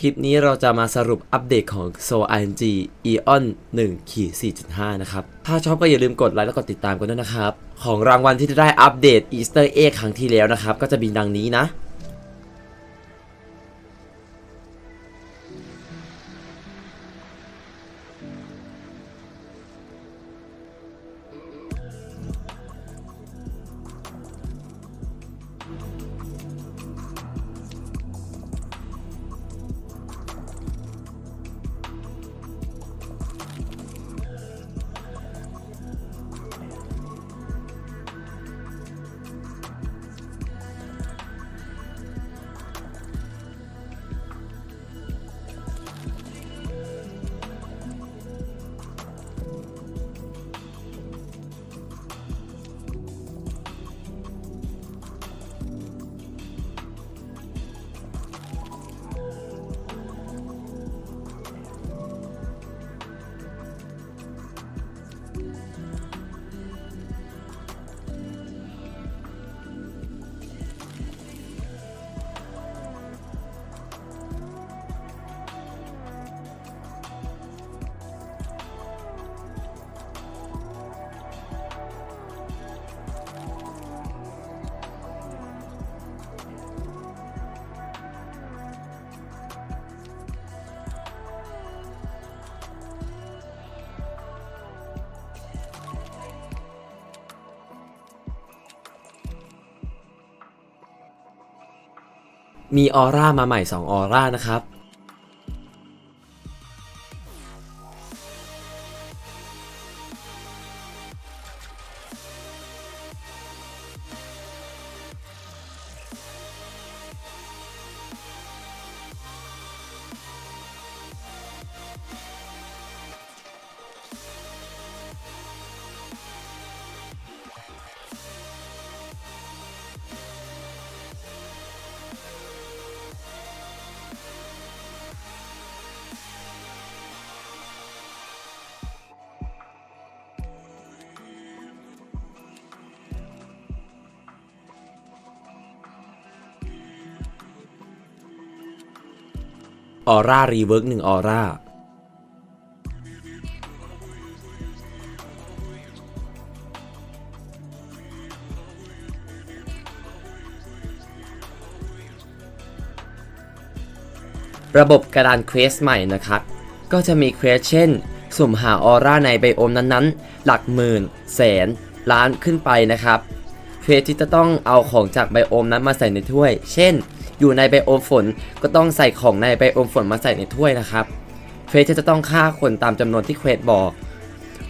คลิปนี้เราจะมาสรุปอัปเดตของ s o ING Eon 1ขีด4.5 นะครับ ถ้าชอบก็อย่าลืมกดไลค์และกดติดตามกันด้วยนะครับ ของรางวัลที่จะได้อัปเดต Easter Egg ครั้งที่แล้วนะครับ ก็จะมีดังนี้นะ มีออร่ามาใหม่ 2 ออร่านะครับ ออร่ารีเวิร์กหนึ่งออร่าระบบกระดานเควสใหม่นะครับ ก็จะมีเควสเช่น สุ่มหาออร่าในไบโอมนั้นๆ หลักหมื่น แสน ล้านขึ้นไปนะครับ เควสที่จะต้องเอาของจากไบโอมนั้นมาใส่ในถ้วย เช่น อยู่ในไบโอมฝนก็ต้องใส่ของในไบโอมฝนมาใส่ในถ้วยนะครับเควสจะต้องฆ่าคนตามจำนวนที่เควสบอก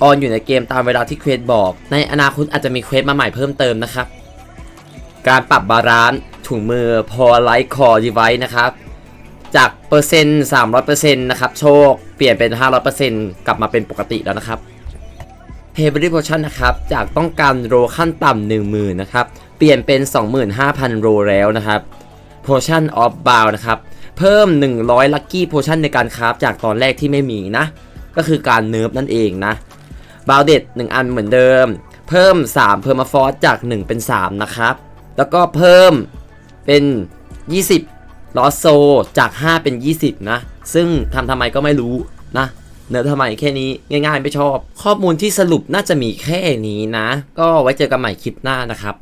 ออนอยู่ในเกมตามเวลาที่เควสบอก ในอนาคตอาจจะมีเควสมาใหม่เพิ่มเติมนะครับ การปรับบาลานซ์ถุงมือพอไลท์คอร์ดีไวนะครับ จากเปอร์เซ็นต์300%นะครับ โชค เปลี่ยนเป็น500%กลับมาเป็นปกติแล้วนะครับ p a y b r y Potion นะครับ จากต้องการโรขั้นต่ำ10,000นะครับ เปลี่ยนเป็น 25,000 โรแล้วนะครับ Potion of b o u นะครับเพิ่ม 100 Lucky Potion ในการคราฟจากตอนแรกที่ไม่มีนะ ก็คือการเนิร์ฟนั่นเองนะบาวเด็ด1อันเหมือนเดิม เพิ่ม3 p e r m a f o r c e จาก 1 เป็น 3 นะครับ แล้วก็เพิ่มเป็น 20ลอสโซจาก 5 เป็น 20 นะ ซึ่งทำทำไมก็ไม่รู้นะเนื้อทำไมแค่นี้ง่ายๆไม่ชอบ ข้อมูลที่สรุปน่าจะมีแค่นี้นะ ก็ไว้เจอกันใหม่คลิปหน้านะครับ